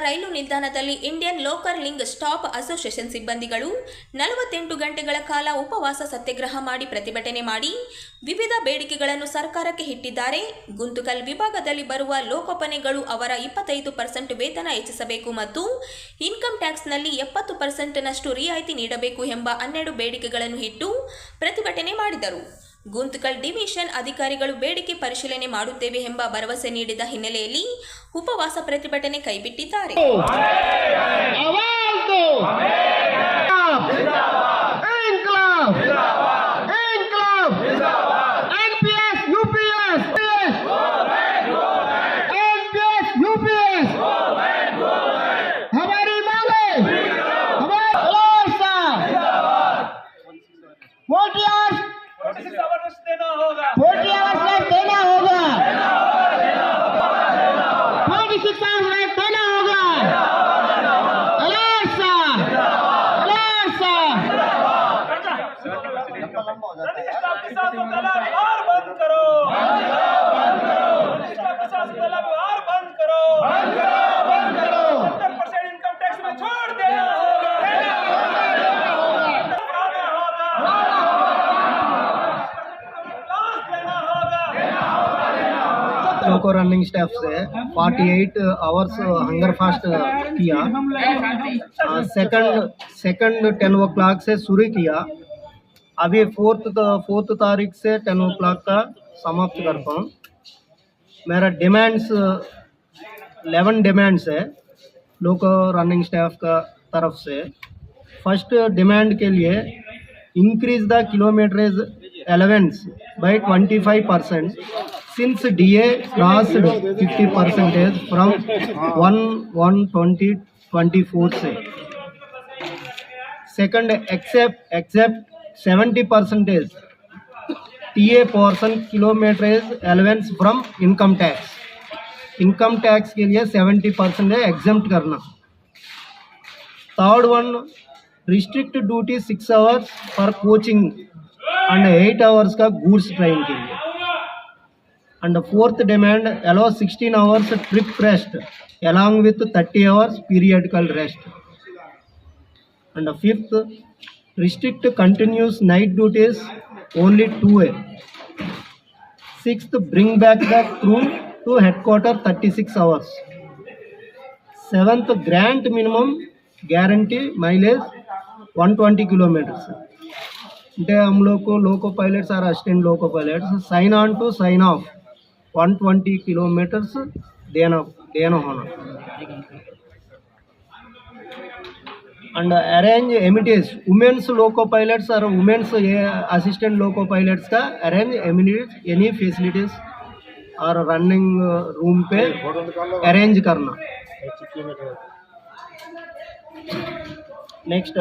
ರೈಲು ನಿಲ್ದಾಣದಲ್ಲಿ Indian loco running staff association ಸಿಬ್ಬಂದಿಗಳು ನಲವತ್ತೆಂಟು ಗಂಟೆಗಳ ಕಾಲ ಉಪವಾಸ ಸತ್ಯಾಗ್ರಹ ಮಾಡಿ ಪ್ರತಿಭಟನೆ ಮಾಡಿ ವಿವಿಧ ಬೇಡಿಕೆಗಳನ್ನು ಸರ್ಕಾರಕ್ಕೆ ಇಟ್ಟಿದ್ದಾರೆ. ಗುಂತುಕಲ್ ವಿಭಾಗದಲ್ಲಿ ಬರುವ ಲೋಕೋಪನೆಗಳು ಅವರ ಇಪ್ಪತ್ತೈದು ಪರ್ಸೆಂಟ್ ವೇತನ ಹೆಚ್ಚಿಸಬೇಕು ಮತ್ತು ಇನ್ಕಮ್ ಟ್ಯಾಕ್ಸ್ನಲ್ಲಿ ಎಪ್ಪತ್ತು ಪರ್ಸೆಂಟ್ನಷ್ಟು ರಿಯಾಯಿತಿ ನೀಡಬೇಕು ಎಂಬ ಹನ್ನೆರಡು ಬೇಡಿಕೆಗಳನ್ನು ಇಟ್ಟು ಪ್ರತಿಭಟನೆ ಮಾಡಿದರು. ಗುಂತಕಲ್ ಡಿವಿಷನ್ ಅಧಿಕಾರಿಗಳು ಬೇಡಿಕೆ ಪರಿಶೀಲನೆ ಮಾಡುತ್ತೇವೆ ಎಂಬ ಭರವಸೆ ನೀಡಿದ ಹಿನ್ನೆಲೆಯಲ್ಲಿ ಉಪವಾಸ ಪ್ರತಿಭಟನೆ ಕೈಬಿಟ್ಟಿದ್ದಾರೆ. रनिंग स्टेप से 48 आवर्स हंगर फास्ट किया। Second second ten o'clock से शुरू किया। अभी फोर्थ फोर्थ तारीख से टेन ओ क्लाक का समाप्त करता हूँ। मेरा डिमांड्स 11 डिमांड्स है लोको रनिंग स्टाफ का तरफ़ से। फ़र्स्ट डिमांड के लिए increase the kilometerage allowance by 25 percent since DA crossed 50 percentage from 1 1 20 24 से second accept accept 70 percentage TA portion kilometerage allowance from income tax income tax के लिए 70 परसेंट एग्जाम्प्ट करना third one restrict duty six hours for coaching and eight hours का goods train के लिए and fourth demand allow 16 hours trip rest along with 30 hours periodical rest and fifth restrict continuous night duties only 2 a sixth bring back the crew to headquarter 36 hours seventh grant minimum guarantee mileage 120 kilometers అంటే हम लोग को loco pilots और assistant loco pilots sign on to sign off one twenty kilometres देना देना होना and arrange amenities women's loco pilots or women's assistant loco pilots का arrange amenities any facilities और रनिंग रूम पे अरेंज करना next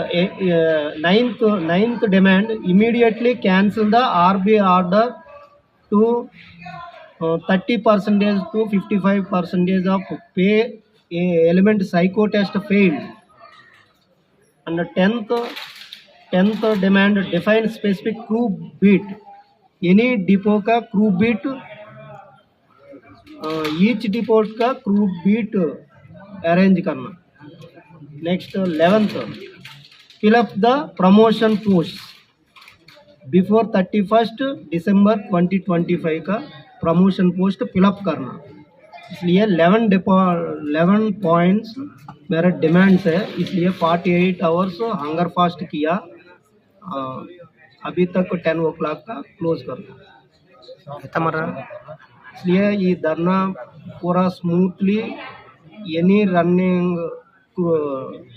ninth ninth demand immediately cancel the RB order two thirty percentage to fifty five percentage of pay element psycho test fail and tenth tenth demand define specific crew beat any depot का crew beat each depot का crew beat arrange करना next eleventh fill up the promotion post before thirty first December twenty twenty five का promotion post fill up करना। इसलिए eleven depot points मेरा demands है। इसलिए forty eight hours hunger fast किया अभी तक टेन ओ क्लाक का क्लोज कर दो इसलिए ये धरना पूरा smoothly any running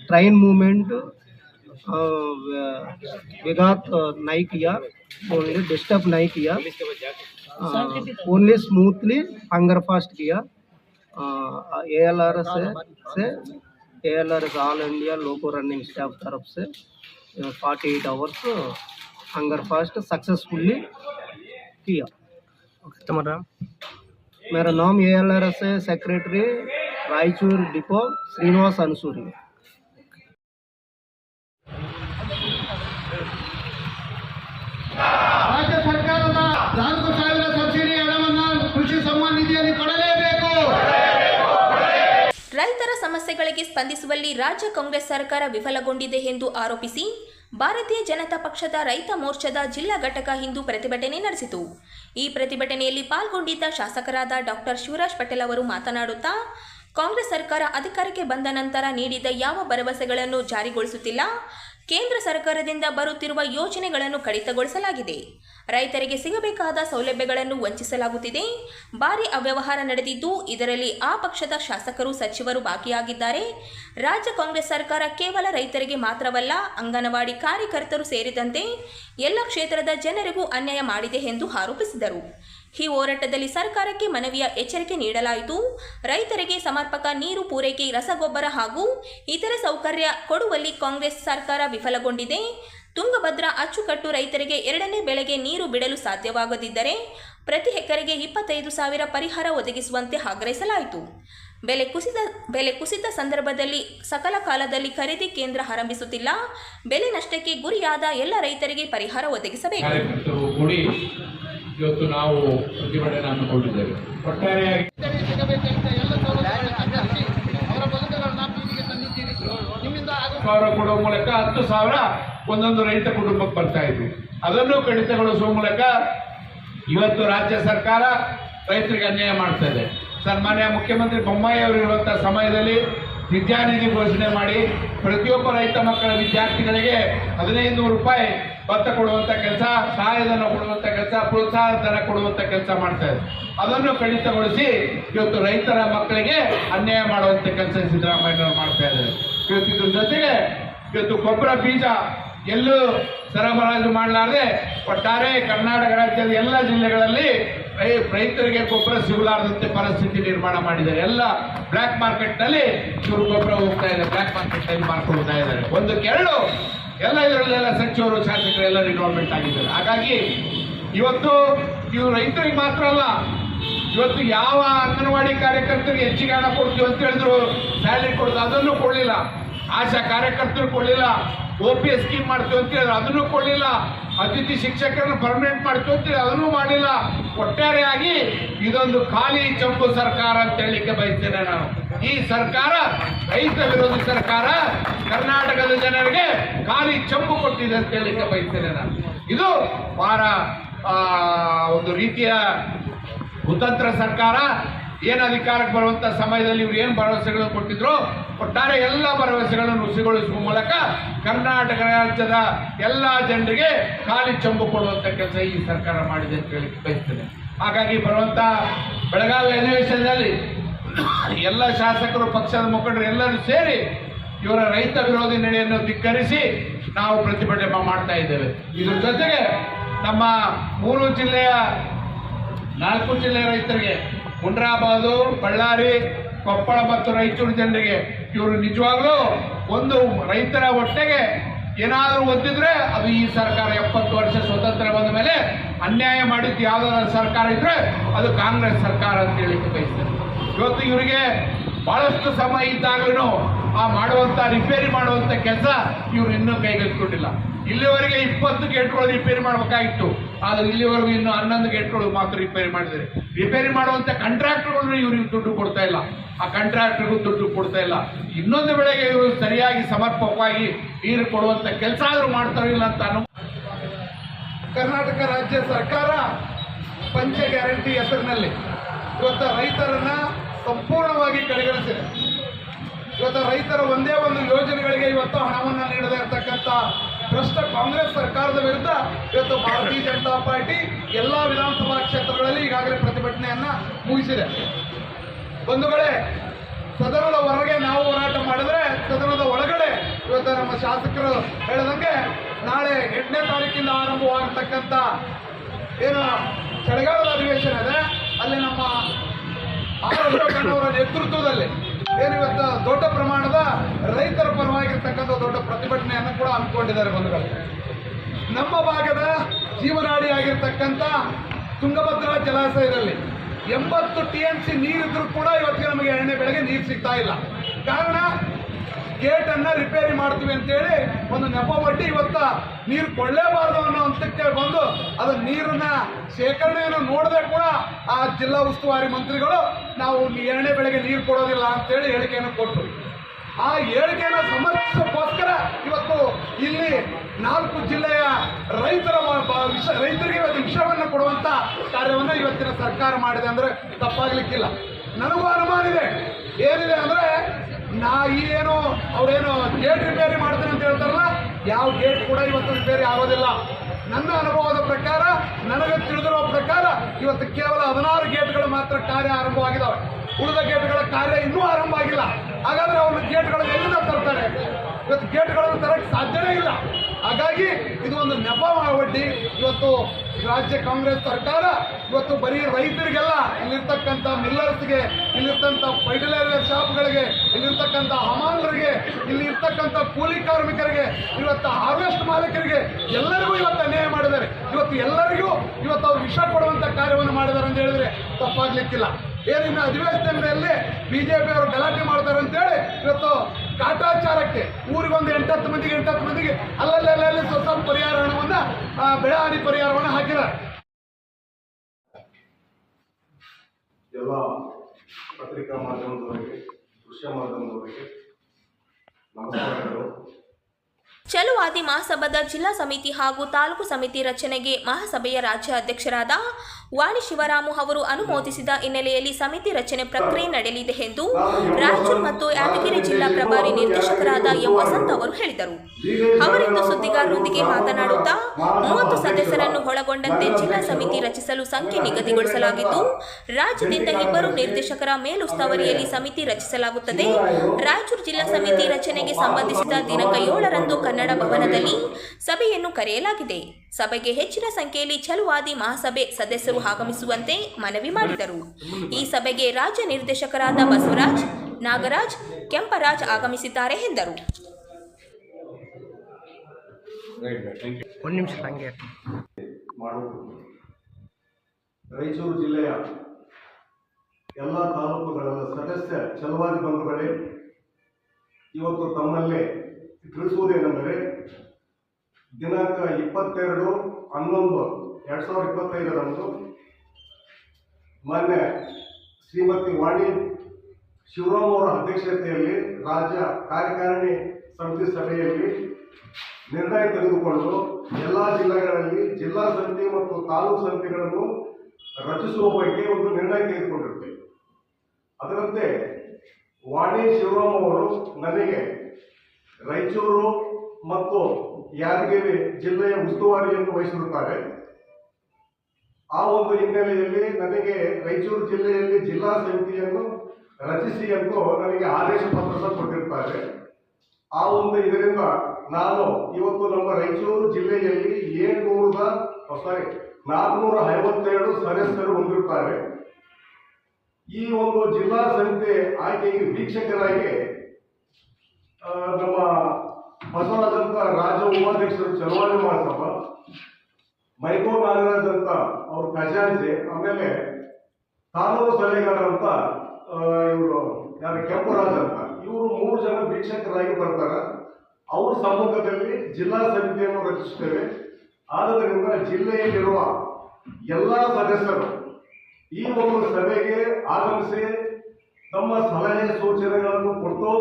train movement विघात नहीं किया। डिस्टर्ब नहीं किया। ఓన్లీ స్మూత్లీ హంగర్ ఫాస్ట్ కియా एएलआरएस से ALRS all India loco running staff तरफ से forty eight hours hunger fast successfully किया तुम्हारा मेरा नाम A L R S secretary Raichur depot Srinivas Ansuri राज्य सरकार ರೈತರ ಸಮಸ್ಯೆಗಳಿಗೆ ಸ್ಪಂದಿಸುವಲ್ಲಿ ರಾಜ್ಯ ಕಾಂಗ್ರೆಸ್ ಸರ್ಕಾರ ವಿಫಲಗೊಂಡಿದೆ ಎಂದು ಆರೋಪಿಸಿ ಭಾರತೀಯ ಜನತಾ ಪಕ್ಷದ ರೈತ ಮೋರ್ಚಾದ ಜಿಲ್ಲಾ ಘಟಕ ಇಂದು ಪ್ರತಿಭಟನೆ ನಡೆಸಿತು. ಈ ಪ್ರತಿಭಟನೆಯಲ್ಲಿ ಪಾಲ್ಗೊಂಡಿದ್ದ ಶಾಸಕರಾದ ಡಾಕ್ಟರ್ ಶಿವರಾಜ್ ಪಟೇಲ್ ಅವರು ಮಾತನಾಡುತ್ತಾ, ಕಾಂಗ್ರೆಸ್ ಸರ್ಕಾರ ಅಧಿಕಾರಕ್ಕೆ ಬಂದ ನಂತರ ನೀಡಿದ ಯಾವ ಭರವಸೆಗಳನ್ನು ಜಾರಿಗೊಳಿಸುತ್ತಿಲ್ಲ ಕೇಂದ್ರ ಸರ್ಕಾರದಿಂದ ಬರುತ್ತಿರುವ ಯೋಜನೆಗಳನ್ನು ಕಡಿತಗೊಳಿಸಲಾಗಿದೆ. ರೈತರಿಗೆ ಸಿಗಬೇಕಾದ ಸೌಲಭ್ಯಗಳನ್ನು ವಂಚಿಸಲಾಗುತ್ತಿದೆ. ಭಾರಿ ಅವ್ಯವಹಾರ ನಡೆದಿದ್ದು, ಇದರಲ್ಲಿ ಆ ಪಕ್ಷದ ಶಾಸಕರು ಸಚಿವರು ಭಾಗಿಯಾಗಿದ್ದಾರೆ. ರಾಜ್ಯ ಕಾಂಗ್ರೆಸ್ ಸರ್ಕಾರ ಕೇವಲ ರೈತರಿಗೆ ಮಾತ್ರವಲ್ಲ, ಅಂಗನವಾಡಿ ಕಾರ್ಯಕರ್ತರು ಸೇರಿದಂತೆ ಎಲ್ಲ ಕ್ಷೇತ್ರದ ಜನರಿಗೂ ಅನ್ಯಾಯ ಮಾಡಿದೆ ಎಂದು ಆರೋಪಿಸಿದರು. ಈ ಹೋರಾಟದಲ್ಲಿ ಸರ್ಕಾರಕ್ಕೆ ಮನವಿಯ ಎಚ್ಚರಿಕೆ ನೀಡಲಾಯಿತು. ರೈತರಿಗೆ ಸಮರ್ಪಕ ನೀರು ಪೂರೈಕೆ, ರಸಗೊಬ್ಬರ ಹಾಗೂ ಇತರ ಸೌಕರ್ಯ ಕೊಡುವಲ್ಲಿ ಕಾಂಗ್ರೆಸ್ ಸರ್ಕಾರ ವಿಫಲಗೊಂಡಿದೆ. ತುಂಗಭದ್ರಾ ಅಚ್ಚುಕಟ್ಟು ರೈತರಿಗೆ ಎರಡನೇ ಬೆಳೆಗೆ ನೀರು ಬಿಡಲು ಸಾಧ್ಯವಾಗದಿದ್ದರೆ ಪ್ರತಿ ಎಕರೆಗೆ ಇಪ್ಪತ್ತೈದು ಸಾವಿರ ಪರಿಹಾರ ಒದಗಿಸುವಂತೆ ಆಗ್ರಹಿಸಲಾಯಿತು. ಬೆಲೆ ಕುಸಿತ ಬೆಲೆ ಕುಸಿತ ಸಂದರ್ಭದಲ್ಲಿ ಸಕಲ ಕಾಲದಲ್ಲಿ ಖರೀದಿ ಕೇಂದ್ರ ಆರಂಭಿಸುತ್ತಿಲ್ಲ. ಬೆಲೆ ನಷ್ಟಕ್ಕೆ ಗುರಿಯಾದ ಎಲ್ಲ ರೈತರಿಗೆ ಪರಿಹಾರ ಒದಗಿಸಬೇಕು. ಇವತ್ತು ನಾವು ಪ್ರತಿಭಟನೆ ಹಮ್ಮಿಕೊಂಡಿದ್ದೇವೆ. ಒಟ್ಟಾರೆಯಾಗಿ ಸಾವಿರ ಕೊಡುವ ಮೂಲಕ ಹತ್ತು ಸಾವಿರ ಒಂದೊಂದು ರೈತ ಕುಟುಂಬಕ್ಕೆ ಬರ್ತಾ ಇದ್ವು. ಅದನ್ನು ಕಡಿತಗೊಳಿಸುವ ಮೂಲಕ ಇವತ್ತು ರಾಜ್ಯ ಸರ್ಕಾರ ರೈತರಿಗೆ ಅನ್ಯಾಯ ಮಾಡ್ತಾ ಇದೆ. ಸನ್ಮಾನ್ಯ ಮುಖ್ಯಮಂತ್ರಿ ಬೊಮ್ಮಾಯಿ ಅವರು ಇರುವಂತಹ ಸಮಯದಲ್ಲಿ ವಿದ್ಯಾನಿಧಿ ಘೋಷಣೆ ಮಾಡಿ ಪ್ರತಿಯೊಬ್ಬ ರೈತ ಮಕ್ಕಳ ವಿದ್ಯಾರ್ಥಿಗಳಿಗೆ ಹದಿನೈದು ನೂರು ರೂಪಾಯಿ ಭತ್ತ ಕೊಡುವಂತ ಕೆಲಸ ಸಹಾಯಧನ ಕೊಡುವಂತ ಕೆಲಸ ಪ್ರೋತ್ಸಾಹ ಧನ ಕೊಡುವಂತ ಕೆಲಸ ಮಾಡ್ತಾ ಇದೆ ಅದನ್ನು ಕಡಿತಗೊಳಿಸಿ ಇವತ್ತು ರೈತರ ಮಕ್ಕಳಿಗೆ ಅನ್ಯಾಯ ಮಾಡುವಂತ ಕೆಲಸ ಸಿದ್ದರಾಮಯ್ಯ ಮಾಡ್ತಾ ಇದ್ದಾರೆ. ಇವತ್ತು ಇದ್ರ ಜೊತೆಗೆ ಇವತ್ತು ಗೊಬ್ಬರ ಬೀಜ ಎಲ್ಲೂ ಸರಬರಾಜು ಮಾಡಲಾರದೆ, ಒಟ್ಟಾರೆ ಕರ್ನಾಟಕ ರಾಜ್ಯದ ಎಲ್ಲ ಜಿಲ್ಲೆಗಳಲ್ಲಿ ರೈತರಿಗೆ ಗೊಬ್ಬರ ಸಿಗಲಾರದಂತೆ ಪರಿಸ್ಥಿತಿ ನಿರ್ಮಾಣ ಮಾಡಿದ್ದಾರೆ. ಎಲ್ಲ ಬ್ಲ್ಯಾಕ್ ಮಾರ್ಕೆಟ್ನಲ್ಲಿ ಇವರು ಗೊಬ್ಬರ ಹೋಗ್ತಾ ಇದೆ ಬ್ಲ್ಯಾಕ್ ಮಾರ್ಕೆಟ್ನಲ್ಲಿ ಮಾರ್ಕೊಳ್ತಾ ಇದ್ದಾರೆ. ಒಂದು ಕೆರಳು ಎಲ್ಲ ಇದರಲ್ಲೆಲ್ಲ ಸಚಿವರು ಶಾಸಕರು ಎಲ್ಲ ಇನ್ವಾಲ್ವ್ಮೆಂಟ್ ಆಗಿದ್ದಾರೆ. ಹಾಗಾಗಿ ಇವತ್ತು ಇವು ರೈತರಿಗೆ ಮಾತ್ರ ಅಲ್ಲ, ಇವತ್ತು ಯಾವ ಅಂಗನವಾಡಿ ಕಾರ್ಯಕರ್ತರಿಗೆ ಹೆಚ್ಚಿಗೆ ಹಣ ಕೊಡ್ತೀವಿ ಅಂತ ಹೇಳಿದ್ರು ಸ್ಯಾಲರಿ ಕೊಡೋದು, ಅದನ್ನು ಕೊಡಲಿಲ್ಲ. ಆಶಾ ಕಾರ್ಯಕರ್ತರು ಕೊಡಲಿಲ್ಲ. ಒ ಪಿ ಎಸ್ ಸ್ಕೀಮ್ ಮಾಡ್ತೀವಿ ಅಂತ ಹೇಳಿದ್ರು, ಅದನ್ನು ಕೊಡಲಿಲ್ಲ. ಅತಿಥಿ ಶಿಕ್ಷಕರನ್ನು ಪರ್ಮನೆಂಟ್ ಮಾಡ್ತೀವಿ ಅಂತ ಹೇಳಿ ಅದನ್ನು ಮಾಡಿಲ್ಲ. ಒಟ್ಟಾರೆಯಾಗಿ ಇದೊಂದು ಖಾಲಿ ಚಂಪು ಸರ್ಕಾರ ಅಂತ ಹೇಳಲಿಕ್ಕೆ ಬಯಸ್ತೇನೆ ನಾನು. ಈ ಸರ್ಕಾರ, ರೈತ ವಿರೋಧಿ ಸರ್ಕಾರ, ಕರ್ನಾಟಕದ ಜನರಿಗೆ ಖಾಲಿ ಚಂಪು ಕೊಟ್ಟಿದೆ ಅಂತ ಹೇಳಲಿಕ್ಕೆ ಬಯಸ್ತೇನೆ ನಾನು. ಇದು ಬಹಳ ಒಂದು ರೀತಿಯ ಕುತಂತ್ರ ಸರ್ಕಾರ. ಏನು ಅಧಿಕಾರಕ್ಕೆ ಬರುವಂತ ಸಮಯದಲ್ಲಿ ಇವ್ರು ಏನು ಭರವಸೆಗಳನ್ನು ಕೊಟ್ಟಿದ್ರು? ಒಟ್ಟಾರೆ ಎಲ್ಲ ಭರವಸೆಗಳನ್ನು ರುಸಿಗೊಳಿಸುವ ಮೂಲಕ ಕರ್ನಾಟಕ ರಾಜ್ಯದ ಎಲ್ಲ ಜನರಿಗೆ ಖಾಲಿ ಚಂಬು ಕೊಡುವಂತ ಕೆಲಸ ಈ ಸರ್ಕಾರ ಮಾಡಿದೆ ಅಂತ ಹೇಳಿ ಬಯಸ್ತೇನೆ. ಹಾಗಾಗಿ ಬರುವಂತ ಬೆಳಗಾವಿ ಅಧಿವೇಶನದಲ್ಲಿ ಎಲ್ಲ ಶಾಸಕರು, ಪಕ್ಷದ ಮುಖಂಡರು ಎಲ್ಲರೂ ಸೇರಿ ಇವರ ರೈತ ವಿರೋಧಿ ನಡೆಯನ್ನು ಧಿಕ್ಕರಿಸಿ ನಾವು ಪ್ರತಿಭಟನೆ ಮಾಡ್ತಾ ಇದ್ದೇವೆ. ಇದ್ರ ಜೊತೆಗೆ ನಮ್ಮ ಮೂರು ಜಿಲ್ಲೆಯ, ನಾಲ್ಕು ಜಿಲ್ಲೆಯ ರೈತರಿಗೆ ಮುನ್ರಾಬಾದು ಬಳ್ಳಾರಿ, ಕೊಪ್ಪಳ ಮತ್ತು ರಾಯಚೂರು ಜನರಿಗೆ ಇವರು ನಿಜವಾಗ್ಲೂ ಒಂದು ರೈತರ ಹೊಟ್ಟೆಗೆ ಏನಾದರೂ ಒದ್ದಿದ್ರೆ ಅದು ಈ ಸರ್ಕಾರ ಎಪ್ಪತ್ತು ವರ್ಷ ಸ್ವತಂತ್ರ ಬಂದ ಮೇಲೆ ಅನ್ಯಾಯ ಮಾಡಿದ್ದು ಯಾವುದಾದ್ರು ಸರ್ಕಾರ ಇದ್ರೆ ಅದು ಕಾಂಗ್ರೆಸ್ ಸರ್ಕಾರ ಅಂತ ಹೇಳಿಕ್ಕೆ ಬಯಸ್ತೇನೆ. ಇವತ್ತು ಇವರಿಗೆ ಬಹಳಷ್ಟು ಸಮಯ ಇದ್ದಾಗಲೂ ಆ ಮಾಡುವಂತ ರಿಪೇರಿ ಮಾಡುವಂತ ಕೆಲಸ ಇವರು ಇನ್ನೂ ಕೈಗೆತ್ತಿಕೊಂಡಿಲ್ಲ ಇಲ್ಲಿವರೆಗೆ ಇಪ್ಪತ್ತು ಗೇಟ್ಗಳು ರಿಪೇರಿ ಮಾಡಬೇಕಾಗಿತ್ತು. ಆದ್ರೆ ಇಲ್ಲಿವರೆಗೂ ಇನ್ನು ಹನ್ನೊಂದು ಗೇಟ್ಗಳು ಮಾತ್ರ ರಿಪೇರಿ ಮಾಡಿದ್ದಾರೆ. ರಿಪೇರಿ ಮಾಡುವಂತ ಕಾಂಟ್ರಾಕ್ಟರ್ಗಳು ಇವ್ರಿಗೆ ದುಡ್ಡು ಕೊಡ್ತಾ ಇಲ್ಲ. ಆ ಕಾಂಟ್ರಾಕ್ಟರ್ಗೂ ದುಡ್ಡು ಕೊಡ್ತಾ ಇಲ್ಲ. ಇನ್ನೊಂದು ಬೆಳೆಗೆ ಇವರು ಸರಿಯಾಗಿ ಸಮರ್ಪಕವಾಗಿ ನೀರು ಕೊಡುವಂತ ಕೆಲಸ ಆದರೂ ಮಾಡ್ತಾ ಇಲ್ಲ ಅಂತ ಕರ್ನಾಟಕ ರಾಜ್ಯ ಸರ್ಕಾರ ಪಂಚ ಗ್ಯಾರಂಟಿ ಹೆಸರಿನಲ್ಲಿ ಇವತ್ತು ರೈತರನ್ನ ಸಂಪೂರ್ಣವಾಗಿ ಕಡೆಗಣಿಸಿದೆ. ಇವತ್ತು ರೈತರ ಒಂದೇ ಒಂದು ಯೋಜನೆಗಳಿಗೆ ಇವತ್ತು ಹಣವನ್ನು ನೀಡದೇ ಇರತಕ್ಕಂಥ ಭ್ರಷ್ಟ ಕಾಂಗ್ರೆಸ್ ಸರ್ಕಾರದ ವಿರುದ್ಧ ಇವತ್ತು ಭಾರತೀಯ ಜನತಾ ಪಾರ್ಟಿ ಎಲ್ಲ ವಿಧಾನಸಭಾ ಕ್ಷೇತ್ರಗಳಲ್ಲಿ ಈಗಾಗಲೇ ಪ್ರತಿಭಟನೆಯನ್ನ ಮುಗಿಸಿದೆ. ಬಂಧುಗಳೇ ಸದನದ ಹೊರಗೆ ನಾವು ಹೋರಾಟ ಮಾಡಿದ್ರೆ ಸದನದ ಒಳಗಡೆ ಇವತ್ತು ನಮ್ಮ ಶಾಸಕರು ಹೇಳಿದಂಗೆ ನಾಳೆ ಎಂಟನೇ ತಾರೀಕಿಂದ ಆರಂಭವಾಗತಕ್ಕಂಥ ಏನು ಚಳಿಗಾಲದ ಅಧಿವೇಶನ ಇದೆ. ಅಲ್ಲಿ ನಮ್ಮ ಆರ್ ಅಶೋಕಣ್ಣವರ ನೇತೃತ್ವದಲ್ಲಿ ಏನು ಇವತ್ತು ದೊಡ್ಡ ಪ್ರಮಾಣದ ರೈತರ ಪರವಾಗಿರ್ತಕ್ಕಂಥ ದೊಡ್ಡ ಪ್ರತಿಭಟನೆಯನ್ನು ಕೂಡ ಹಮ್ಮಿಕೊಂಡಿದ್ದಾರೆ ಬಂಧುಗಳು. ನಮ್ಮ ಭಾಗದ ಜೀವನಾಡಿಯಾಗಿರ್ತಕ್ಕಂಥ ತುಂಗಭದ್ರಾ ಜಲಾಶಯದಲ್ಲಿ ಎಂಬತ್ತು ಟಿ ಎಂ ಸಿ ನೀರಿದ್ರು ಕೂಡ ಇವತ್ತಿಗೆ ನಮಗೆ ಎಣ್ಣೆ ಬೆಳೆಗೆ ನೀರು ಸಿಗ್ತಾ ಇಲ್ಲ. ಕಾರಣ ಗೇಟ್ ಅನ್ನ ರಿಪೇರಿ ಮಾಡ್ತೀವಿ ಅಂತೇಳಿ ಒಂದು ನೆಪ ಒಡ್ಡಿ ಇವತ್ತ ನೀರು ಕೊಳ್ಳೇಬಾರದು ಅನ್ನೋ ಹಂತಕ್ಕೆ ಬಂದು ಅದು ನೀರನ್ನ ಶೇಖರಣೆಯನ್ನು ನೋಡದೆ ಕೂಡ ಆ ಜಿಲ್ಲಾ ಉಸ್ತುವಾರಿ ಮಂತ್ರಿಗಳು ನಾವು ಎರಡನೇ ಬೆಳೆಗೆ ನೀರು ಕೊಡೋದಿಲ್ಲ ಅಂತೇಳಿ ಹೇಳಿಕೆಯನ್ನು ಕೊಟ್ಟರು. ಆ ಹೇಳಿಕೆಯನ್ನು ಸಮರ್ಥಿಸೋಕ್ಕೋಸ್ಕರ ಇವತ್ತು ಇಲ್ಲಿ ನಾಲ್ಕು ಜಿಲ್ಲೆಯ ರೈತರ ವಿಷ ರೈತರಿಗೆ ಇವತ್ತು ವಿಷಯವನ್ನು ಕೊಡುವಂತ ಕಾರ್ಯವನ್ನು ಇವತ್ತಿನ ಸರ್ಕಾರ ಮಾಡಿದೆ ಅಂದ್ರೆ ತಪ್ಪಾಗಲಿಕ್ಕಿಲ್ಲ. ನನಗೂ ಅನುಮಾನ ಇದೆ. ಏನಿದೆ ಅಂದ್ರೆ ನಾ ಏನು, ಅವ್ರೇನು ಗೇಟ್ ರಿಪೇರಿ ಮಾಡ್ತೀನಿ ಅಂತ ಹೇಳ್ತಾರಲ್ಲ, ಯಾವ ಗೇಟ್ ಕೂಡ ಇವತ್ತು ರಿಪೇರಿ ಆಗೋದಿಲ್ಲ. ನನ್ನ ಅನುಭವದ ಪ್ರಕಾರ, ನನಗೆ ತಿಳಿದಿರುವ ಪ್ರಕಾರ, ಇವತ್ತು ಕೇವಲ ಹದಿನಾರು ಗೇಟ್ಗಳು ಮಾತ್ರ ಕಾರ್ಯ ಆರಂಭವಾಗಿದ್ದಾವೆ. ಉಳಿದ ಗೇಟ್ಗಳ ಕಾರ್ಯ ಇನ್ನೂ ಆರಂಭ ಆಗಿಲ್ಲ. ಹಾಗಾದ್ರೆ ಅವ್ರನ್ನ ಗೇಟ್ಗಳನ್ನು ಎಲ್ಲಿಂದ ತರ್ತಾರೆ? ಇವತ್ತು ಗೇಟ್ಗಳನ್ನು ತರಕ್ಕೆ ಸಾಧ್ಯನೇ ಇಲ್ಲ. ಹಾಗಾಗಿ ಇದು ಒಂದು ನೆಪ ಒಡ್ಡಿ ಇವತ್ತು ರಾಜ್ಯ ಕಾಂಗ್ರೆಸ್ ಸರ್ಕಾರ, ಇವತ್ತು ಬರೀ ರೈತರಿಗೆಲ್ಲ ಇಲ್ಲಿರ್ತಕ್ಕಂಥ ಮಿಲ್ಲರ್ಸ್ಗೆ ಇಲ್ಲಿರ್ತಕ್ಕಂಥ ಫರ್ಟಿಲೈಸರ್ ಶಾಪ್ಗಳಿಗೆ ಇಲ್ಲಿರ್ತಕ್ಕಂಥ ಹಮಾಲರಿಗೆ ಇಲ್ಲಿ ಇರ್ತಕ್ಕಂಥ ಕೂಲಿ ಕಾರ್ಮಿಕರಿಗೆ, ಇವತ್ತು ಹಾರ್ವೆಸ್ಟ್ ಮಾಲೀಕರಿಗೆ ಎಲ್ಲರಿಗೂ ಇವತ್ತು ಅನ್ಯಾಯ ಮಾಡಿದ್ದಾರೆ. ಇವತ್ತು ಎಲ್ಲರಿಗೂ ಇವತ್ತು ಅವ್ರು ವಿಷ ಕೊಡುವಂಥ ಕಾರ್ಯವನ್ನು ಮಾಡಿದ್ದಾರೆ ಅಂತ ಹೇಳಿದ್ರೆ ತಪ್ಪಾಗ್ಲಿಕ್ಕಿಲ್ಲ. ಏನಿನ್ನ ಅಧಿವೇಶನದಲ್ಲಿ ಬಿಜೆಪಿ ಅವರು ಗಲಾಟೆ ಮಾಡ್ತಾರೆ ಅಂತೇಳಿ ಇವತ್ತು ಕಾಟಾಚಾರಕ್ಕೆ ಊರಿಗೊಂದು ಎಂಟತ್ತು ಮಂದಿಗೆ ಎಂಟತ್ತು ಮಂದಿಗೆ ಅಲ್ಲಲ್ಲಿ ಸ್ವಲ್ಪ ಪರಿಹಾರ ಹಣವನ್ನ ಆ, ಬೆಳೆ ಹಾನಿ ಪರಿಹಾರವನ್ನು ಹಾಕಿದ್ದಾರೆ. ಎಲ್ಲ ಪತ್ರಿಕಾ ಮಾಧ್ಯಮದವರಿಗೆ ದೃಶ್ಯ ಮಾಧ್ಯಮದವರಿಗೆ ನಮಸ್ಕಾರಗಳು. ಚಲುವಾದಿ ಮಹಾಸಭಾದ ಜಿಲ್ಲಾ ಸಮಿತಿ ಹಾಗೂ ತಾಲೂಕು ಸಮಿತಿ ರಚನೆಗೆ ಮಹಾಸಭೆಯ ರಾಜ್ಯ ಅಧ್ಯಕ್ಷರಾದ ವಾಣಿ ಶಿವರಾಮು ಅವರು ಅನುಮೋದಿಸಿದ ಹಿನ್ನೆಲೆಯಲ್ಲಿ ಸಮಿತಿ ರಚನೆ ಪ್ರಕ್ರಿಯೆ ನಡೆಯಲಿದೆ ಎಂದು ರಾಯಚೂರು ಮತ್ತು ಯಾದಗಿರಿ ಜಿಲ್ಲಾ ಪ್ರಭಾರಿ ನಿರ್ದೇಶಕರಾದ ಎಂ ವಸಂತ್ ಅವರು ಹೇಳಿದರು. ಅವರಿಂದು ಸುದ್ದಿಗಾರರೊಂದಿಗೆ ಮಾತನಾಡುತ್ತಾ, ಮೂವತ್ತು ಸದಸ್ಯರನ್ನು ಒಳಗೊಂಡಂತೆ ಜಿಲ್ಲಾ ಸಮಿತಿ ರಚಿಸಲು ಸಂಖ್ಯೆ ನಿಗದಿಗೊಳಿಸಲಾಗಿದ್ದು, ರಾಜ್ಯದಿಂದ ಇಬ್ಬರು ನಿರ್ದೇಶಕರ ಮೇಲುಸ್ತುವಾರಿಯಲ್ಲಿ ಸಮಿತಿ ರಚಿಸಲಾಗುತ್ತದೆ. ರಾಯಚೂರು ಜಿಲ್ಲಾ ಸಮಿತಿ ರಚನೆಗೆ ಸಂಬಂಧಿಸಿದ ದಿನಾಂಕ ಏಳರಂದು ಭವನದಲ್ಲಿ ಸಭೆಯನ್ನು ಕರೆಯಲಾಗಿದೆ. ಸಭೆಗೆ ಹೆಚ್ಚಿನ ಸಂಖ್ಯೆಯಲ್ಲಿ ಛಲುವಾದಿ ಮಹಾಸಭೆ ಸದಸ್ಯರು ಆಗಮಿಸುವಂತೆ ಮನವಿ ಮಾಡಿದರು. ಈ ಸಭೆಗೆ ರಾಜ್ಯ ನಿರ್ದೇಶಕರಾದ ಬಸವರಾಜ್ ನಾಗರಾಜ್ ಕೆಂಪರಾಜ್ ಆಗಮಿಸಿದ್ದಾರೆ ಎಂದರು. ರಾಯಚೂರು ಜಿಲ್ಲೆಯ ಎಲ್ಲ ತಾಲೂಕುಗಳ ಸದಸ್ಯ ಚಲವಾದಿ ಬಂಧುಗಳೇ ಇವತ್ತು ತಮ್ಮಲ್ಲೇ ತಿಳಿಸುವುದೇನೆಂದರೆ ದಿನಾಂಕ ಇಪ್ಪತ್ತೆರಡು ಹನ್ನೊಂದು ಎರಡು ಸಾವಿರದ ಇಪ್ಪತ್ತೈದರಂದು ಮಾನ್ಯ ಶ್ರೀಮತಿ ವಾಣಿ ಶಿವರಾಮ್ ಅವರ ಅಧ್ಯಕ್ಷತೆಯಲ್ಲಿ ರಾಜ್ಯ ಕಾರ್ಯಕಾರಿಣಿ ಸಮಿತಿ ಸಭೆಯಲ್ಲಿ ನಿರ್ಣಯ ತೆಗೆದುಕೊಂಡು ಎಲ್ಲ ಜಿಲ್ಲೆಗಳಲ್ಲಿ ಜಿಲ್ಲಾ ಸಮಿತಿ ಮತ್ತು ತಾಲೂಕು ಸಮಿತಿಗಳನ್ನು ರಚಿಸುವ ಬಗ್ಗೆ ಒಂದು ನಿರ್ಣಯ ತೆಗೆದುಕೊಂಡಿರ್ತೇವೆ ಅದರಂತೆ ವಾಣಿ ಶಿವರಾಮ್ ಅವರು ನನಗೆ ರಾಯಚೂರು ಮತ್ತು ಯಾದಗಿರಿ ಜಿಲ್ಲೆಯ ಉಸ್ತುವಾರಿಯನ್ನು ವಹಿಸಿರುತ್ತಾರೆ. ಆ ಒಂದು ಹಿನ್ನೆಲೆಯಲ್ಲಿ ನನಗೆ ರಾಯಚೂರು ಜಿಲ್ಲೆಯಲ್ಲಿ ಜಿಲ್ಲಾ ಸಮಿತಿಯನ್ನು ರಚಿಸಿ ಎಂದು ನನಗೆ ಆದೇಶ ಪತ್ರ ಕೊಟ್ಟಿರುತ್ತಾರೆ ಆ ಒಂದು ಇದರಿಂದ ನಾನು ಇವತ್ತು ನಮ್ಮ ರಾಯಚೂರು ಜಿಲ್ಲೆಯಲ್ಲಿ ಏಳ್ನೂರದ ಸಾರಿ ನಾಲ್ಕುನೂರ ಐವತ್ತೆರಡು ಸದಸ್ಯರು ಹೊಂದಿರುತ್ತಾರೆ. ಈ ಒಂದು ಜಿಲ್ಲಾ ಸಮಿತಿ ಆಯ್ಕೆಗೆ ವೀಕ್ಷಕರಾಗಿ ನಮ್ಮ ಬಸವರಾಜಂತ ರಾಜ ಉಪಾಧ್ಯಕ್ಷರು ಚಲವಾಣಿ ಮಹಾಸಭ ಮೈಕೋ ನಾಗರಾಜ್ ಅಂತ ಅವ್ರ ಖಜಾಂಚಿ, ಆಮೇಲೆ ತಾಲೂಕು ಸಲಹೆಗಾರ ಅಂತ ಇವರು ಯಾರು ಕೆಂಪರಾಜ್ ಅಂತ. ಇವರು ಮೂರು ಜನ ವೀಕ್ಷಕರಾಗಿ ಬರ್ತಾರೆ. ಅವ್ರ ಸಮ್ಮುಖದಲ್ಲಿ ಜಿಲ್ಲಾ ಸಮಿತಿಯನ್ನು ರಚಿಸುತ್ತೇವೆ ಆದ್ದರಿಂದ ಜಿಲ್ಲೆಯಲ್ಲಿರುವ ಎಲ್ಲ ಸದಸ್ಯರು ಈ ಒಂದು ಸಭೆಗೆ ಆಗಮಿಸಿ ತಮ್ಮ ಸಲಹೆ ಸೂಚನೆಗಳನ್ನು ಕೊಟ್ಟು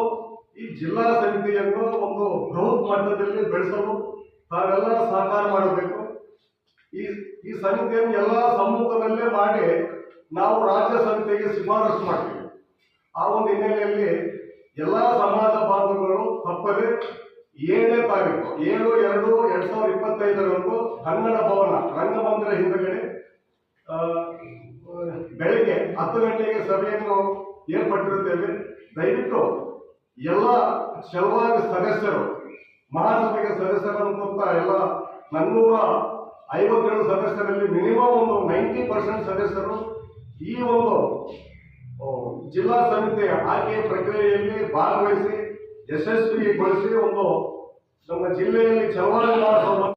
ಈ ಜಿಲ್ಲಾ ಸಮಿತಿಯನ್ನು ಒಂದು ಬೃಹತ್ ಮಟ್ಟದಲ್ಲಿ ಬೆಳೆಸಲು ತಾವೆಲ್ಲ ಸಹಕಾರ ಮಾಡಬೇಕು. ಈ ಈ ಸಮಿತಿಯನ್ನು ಎಲ್ಲ ಸಮ್ಮುಖದಲ್ಲೇ ಮಾಡಿ ನಾವು ರಾಜ್ಯ ಸಮಿತಿಗೆ ಶಿಫಾರಸು ಮಾಡ್ತೀವಿ. ಆ ಒಂದು ಹಿನ್ನೆಲೆಯಲ್ಲಿ ಎಲ್ಲ ಸಮಾಜ ಬಾಂಧವರು ತಪ್ಪದೆ ಏಳನೇ ತಾರೀಕು, ಏಳು, ಎರಡು, ಎರಡ್ ಸಾವಿರದ ಇಪ್ಪತ್ತೈದರಂದು ಕನ್ನಡ ಭವನ, ರಂಗಮಂದಿರ ಹಿಂದಗಡೆ ಬೆಳಿಗ್ಗೆ ಹತ್ತು ಗಂಟೆಗೆ ಸಭೆಯನ್ನು ಏರ್ಪಟ್ಟಿರುತ್ತೇವೆ. ದಯವಿಟ್ಟು ಎಲ್ಲ ಶಲ್ವಾದ ಸದಸ್ಯರು, ಮಹಾಸಭೆಗೆ ಸದಸ್ಯರಂತ ಎಲ್ಲ ನನ್ನೂರ ಐವತ್ತೇಳು ಸದಸ್ಯರಲ್ಲಿ ಮಿನಿಮಮ್ ಒಂದು ನೈಂಟಿ ಪರ್ಸೆಂಟ್ ಸದಸ್ಯರು ಈ ಒಂದು ಜಿಲ್ಲಾ ಸಮಿತಿ ಆಯ್ಕೆ ಪ್ರಕ್ರಿಯೆಯಲ್ಲಿ ಭಾಗವಹಿಸಿ ಯಶಸ್ವಿಗೊಳಿಸಿ ಒಂದು ನಮ್ಮ ಜಿಲ್ಲೆಯಲ್ಲಿ ಮಹೋತ್ಸವ